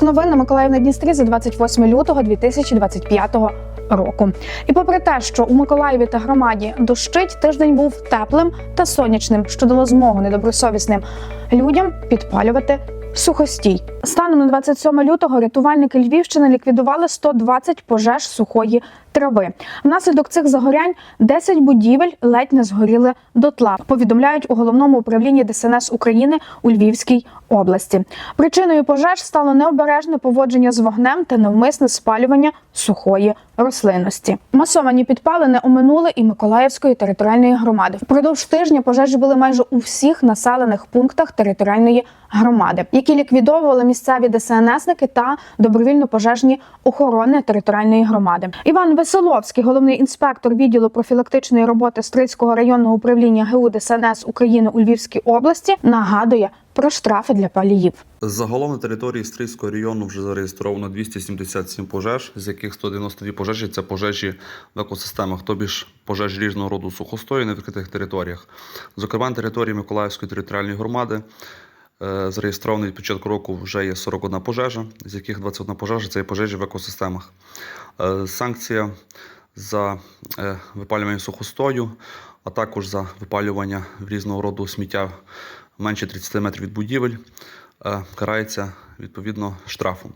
Випуск новин на Миколаїв на Дністрі за 28 лютого 2025 року. І попри те, що у Миколаєві та громаді дощить, тиждень був теплим та сонячним, що дало змогу недобросовісним людям підпалювати сухостій. Станом на 27 лютого рятувальники Львівщини ліквідували 120 пожеж сухої трави. Внаслідок цих загорянь 10 будівель ледь не згоріли дотла. Повідомляють у головному управлінні ДСНС України у Львівській області. Причиною пожеж стало необережне поводження з вогнем та навмисне спалювання сухої рослинності. Масовані підпалини оминули і Миколаївської територіальної громади. Впродовж тижня пожежі були майже у всіх населених пунктах територіальної громади, які ліквідовували місцеві ДСНСники та добровільно-пожежні охорони територіальної громади. Іван Веселовський, головний інспектор відділу профілактичної роботи Стрийського районного управління ГУ ДСНС України у Львівській області, нагадує про штрафи для паліїв. Загалом на території Стрийського району вже зареєстровано 277 пожеж, з яких 192 пожежі це пожежі в екосистемах, тобі ж пожежі різного роду сухостою на відкритих територіях. Зокрема, на території Миколаївської територіальної громади е, зареєстровано від початку року вже є 41 пожежа, з яких 21 пожежа це є пожежі в екосистемах. Е, Санкція за е, випалювання сухостою, а також за випалювання різного роду сміття менше 30 метрів від будівель е, карається відповідно штрафом.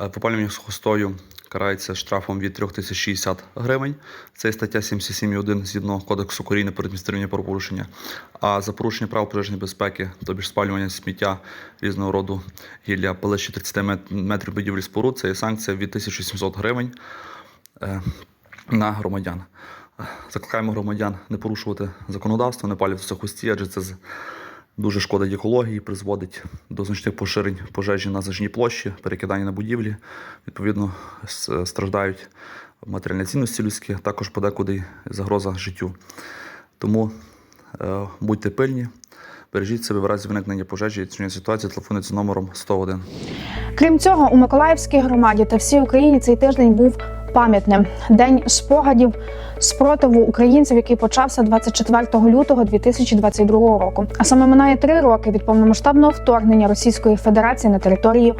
Е, Випалювання сухостою карається штрафом від 3060 гривень. Це стаття 77.1 згідно Кодексу України про адміністративні правопорушення. А за порушення правил пожежної безпеки, тобі ж спалювання сміття різного роду гілля ближче 30 метрів будівлі споруд, це є санкція від 1700 гривень е, на громадян. Е, Закликаємо громадян не порушувати законодавство, не палювати сухості, адже це дуже шкодить екології, призводить до значних поширень пожежі на зажній площі, перекидання на будівлі. Відповідно, страждають матеріальні цінності людські, також подекуди загроза життю. Тому е, будьте пильні, бережіть себе в разі виникнення пожежі і ситуації, телефонуйте за номером 101. Крім цього, у Миколаївській громаді та всій Україні цей тиждень був пам'ятним день спогадів спротиву українців, який почався 24 лютого 2022 року. А саме минає три роки від повномасштабного вторгнення Російської Федерації на територію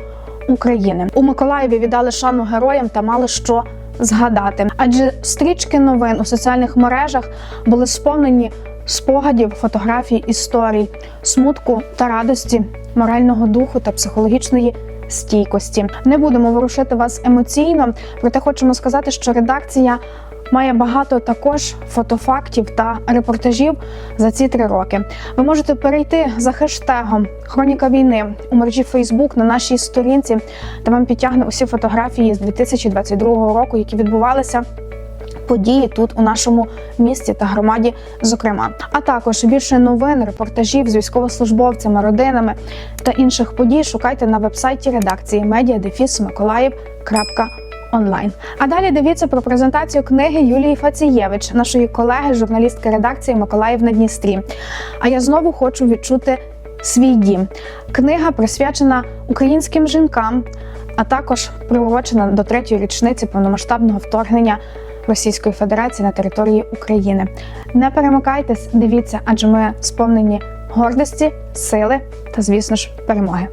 України. У Миколаєві віддали шану героям та мали що згадати. Адже стрічки новин у соціальних мережах були сповнені спогадів, фотографій, історій, смутку та радості, морального духу та психологічної стійкості. Не будемо ворушити вас емоційно, проте хочемо сказати, що редакція. Має багато також фотофактів та репортажів за ці три роки. Ви можете перейти за хештегом Хроніка війни у мережі Фейсбук на нашій сторінці, де вам підтягне усі фотографії з 2022 року, які відбувалися події тут у нашому місті та громаді, зокрема, а також більше новин, репортажів з військовослужбовцями, родинами та інших подій шукайте на вебсайті редакції media.mиколаїв.онлайн. А далі дивіться про презентацію книги Юлії Фацієвич, нашої колеги, журналістки редакції Миколаїв на Дністрі. А я знову хочу відчути свій дім. Книга присвячена українським жінкам, а також приурочена до третьої річниці повномасштабного вторгнення Російської Федерації на території України. Не перемикайтесь, дивіться, адже ми сповнені гордості, сили та, звісно ж, перемоги.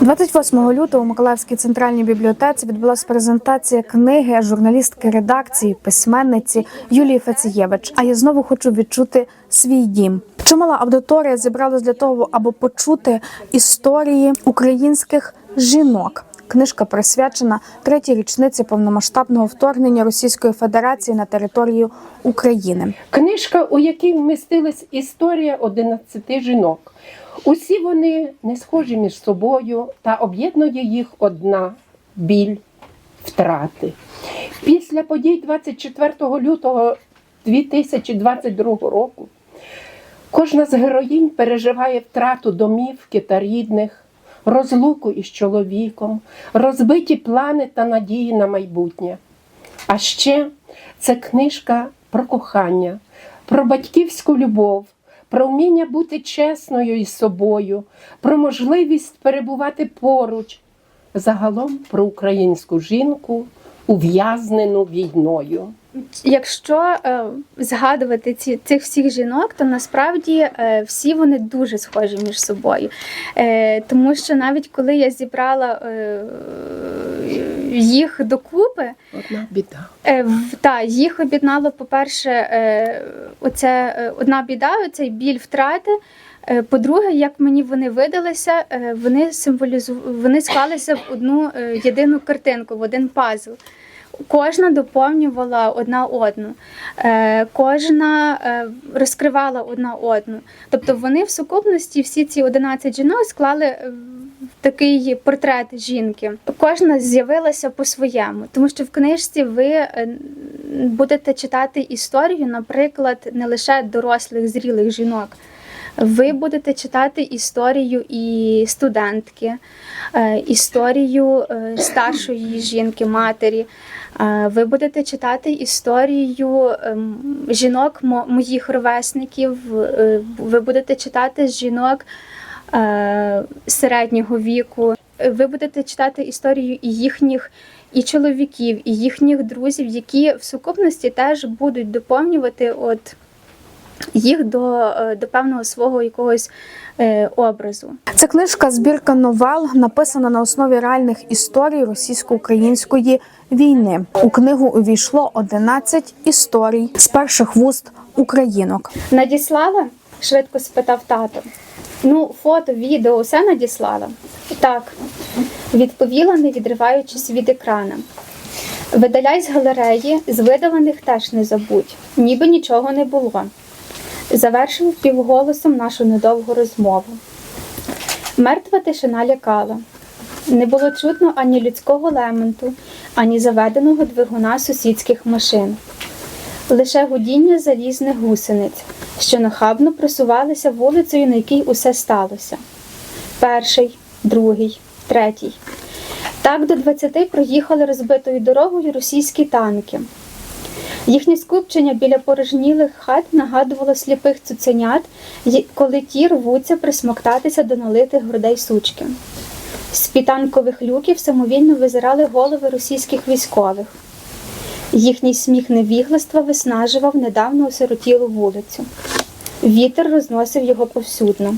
28 лютого у Миколаївській центральній бібліотеці відбулася презентація книги журналістки редакції, письменниці Юлії Фацієвич. А я знову хочу відчути свій дім. Чимала аудиторія зібралась для того, аби почути історії українських жінок. Книжка присвячена третій річниці повномасштабного вторгнення Російської Федерації на територію України. Книжка, у якій вмістилась історія 11 жінок. Усі вони не схожі між собою та об'єднує їх одна біль втрати. Після подій 24 лютого 2022 року кожна з героїнь переживає втрату домівки та рідних, розлуку із чоловіком, розбиті плани та надії на майбутнє. А ще це книжка про кохання, про батьківську любов, про вміння бути чесною із собою, про можливість перебувати поруч, загалом про українську жінку ув'язнену війною. Якщо е, згадувати ці, цих всіх жінок, то насправді е, всі вони дуже схожі між собою. Е, тому що навіть коли я зібрала е, їх докупи, Одна біда. Е, в- Та їх об'єднало, по-перше, е, оце е, одна біда, оцей біль втрати. Е, По-друге, як мені вони видалися, е, вони символізу... вони склалися в одну е, єдину картинку, в один пазл. Кожна доповнювала одна одну, е, кожна е, розкривала одна одну. Тобто вони в сукупності, всі ці 11 жінок склали е, такий портрет жінки. Кожна з'явилася по-своєму, тому що в книжці ви будете читати історію, наприклад, не лише дорослих зрілих жінок. Ви будете читати історію і студентки, історію старшої жінки, матері. Ви будете читати історію ем, жінок моїх ровесників. е, Ви будете читати жінок е, середнього віку. Ви будете читати історію їхніх і чоловіків, і їхніх друзів, які в сукупності теж будуть доповнювати от їх до, е, до певного свого якогось е, образу. Ця книжка збірка новел написана на основі реальних історій російсько-української війни. У книгу увійшло 11 історій з перших вуст українок. Надіслала? швидко спитав тато. Ну, фото, відео, усе надіслала? Так, відповіла, не відриваючись від екрана. Видаляй з галереї, з видалених теж не забудь, ніби нічого не було. Завершив півголосом нашу недовгу розмову. Мертва тишина лякала. Не було чутно ані людського лементу, ані заведеного двигуна сусідських машин. Лише гудіння залізних гусениць, що нахабно просувалися вулицею, на якій усе сталося. Перший, другий, третій. Так до 20 проїхали розбитою дорогою російські танки. Їхнє скупчення біля порожнілих хат нагадувало сліпих цуценят, коли ті рвуться присмоктатися до налитих грудей сучки. З пітанкових люків самовільно визирали голови російських військових. Їхній сміх невігластва виснажував недавно осиротілу вулицю. Вітер розносив його повсюдно.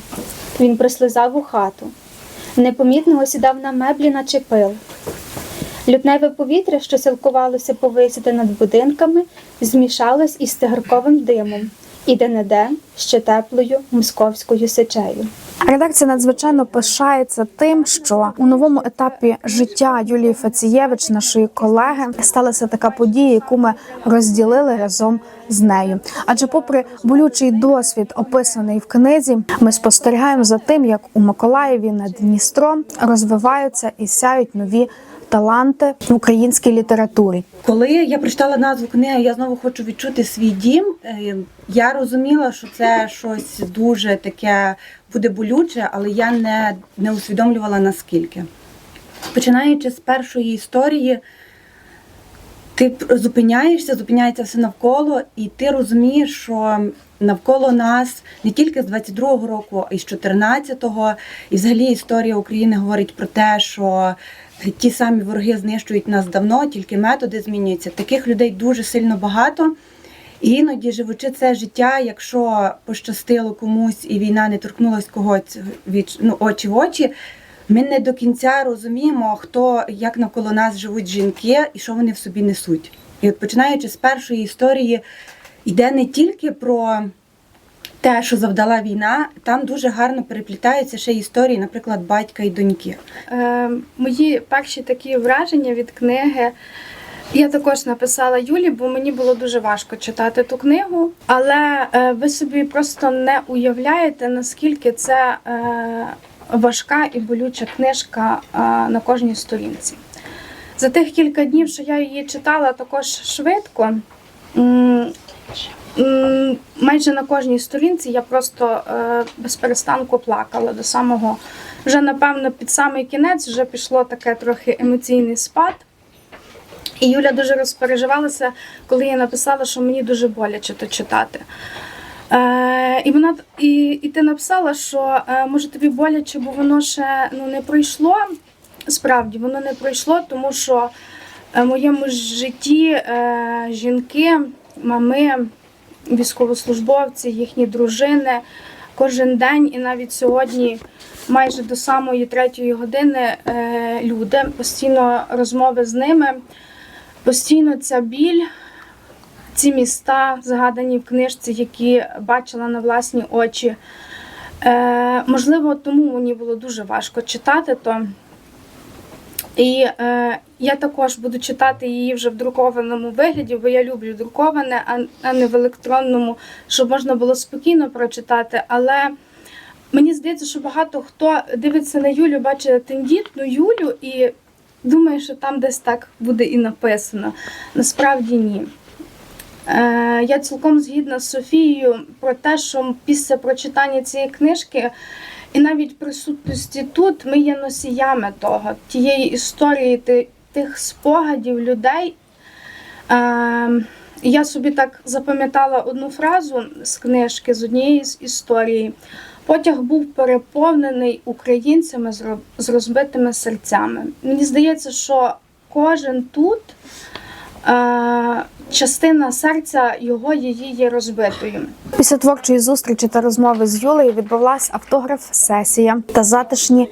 Він прислизав у хату. Непомітно осідав на меблі, наче пил. Лютневе повітря, що силкувалося повисити над будинками, змішалось із тигарковим димом і де-не-де ще теплою московською сечею. Редакція надзвичайно пишається тим, що у новому етапі життя Юлії Фацієвич, нашої колеги, сталася така подія, яку ми розділили разом з нею. Адже, попри болючий досвід, описаний в книзі, ми спостерігаємо за тим, як у Миколаєві над Дністром розвиваються і сяють нові таланти в українській літературі. Коли я прочитала назву книги, я знову хочу відчути свій дім. е, Я розуміла, що це щось дуже таке буде болюче, але я не, не усвідомлювала наскільки. Починаючи з першої історії, ти зупиняєшся, зупиняється все навколо, і ти розумієш, що навколо нас не тільки з 22-го року, а й з 14-го. І взагалі історія України говорить про те, що ті самі вороги знищують нас давно, тільки методи змінюються. Таких людей дуже сильно багато. І іноді, живучи це життя, якщо пощастило комусь і війна не торкнулась когось від ну, очі в очі, ми не до кінця розуміємо, хто як навколо нас живуть жінки і що вони в собі несуть. І от починаючи з першої історії, йде не тільки про те, що завдала війна, там дуже гарно переплітаються ще історії, наприклад, батька і доньки. Е, мої перші такі враження від книги. Я також написала Юлі, бо мені було дуже важко читати ту книгу. Але е, ви собі просто не уявляєте, наскільки це е, важка і болюча книжка е, на кожній сторінці. За тих кілька днів, що я її читала також швидко, майже на кожній сторінці я просто е, без перестанку плакала до самого вже напевно під самий кінець вже пішло таке трохи емоційний спад. І Юля дуже розпереживалася, коли я написала, що мені дуже боляче то читати. Е, і вона і, і ти написала, що е, може тобі боляче, бо воно ще ну, не пройшло. Справді, воно не пройшло, тому що е, моєму житті е, жінки, мами, військовослужбовці, їхні дружини кожен день і навіть сьогодні. Майже до самої третьої години е, люди, постійно розмови з ними, постійно ця біль, ці міста, згадані в книжці, які бачила на власні очі. Е, можливо, тому мені було дуже важко читати то. І е, я також буду читати її вже в друкованому вигляді, бо я люблю друковане, а, не в електронному, щоб можна було спокійно прочитати. Але мені здається, що багато хто дивиться на Юлю, бачить тендітну Юлю і думає, що там десь так буде і написано. Насправді ні. Е, я цілком згідна з Софією про те, що після прочитання цієї книжки і навіть присутності тут ми є носіями того, тієї історії, тих спогадів людей. Я собі так запам'ятала одну фразу з книжки, з однієї з історії. Потяг був переповнений українцями з розбитими серцями. Мені здається, що кожен тут частина серця його її є розбитою. Після творчої зустрічі та розмови з Юлею відбулася автограф-сесія та затишні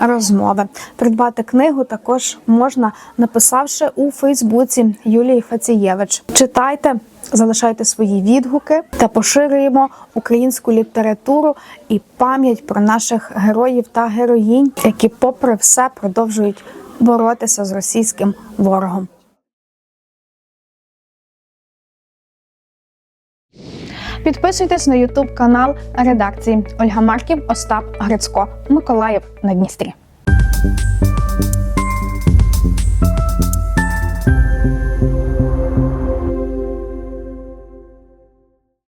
розмови. Придбати книгу також можна, написавши у Фейсбуці Юлії Фацієвич. Читайте, залишайте свої відгуки та поширюємо українську літературу і пам'ять про наших героїв та героїнь, які, попри все, продовжують боротися з російським ворогом. Підписуйтесь на Ютуб канал редакції Ольга Марків, Остап Грицько, Миколаїв на Дністрі.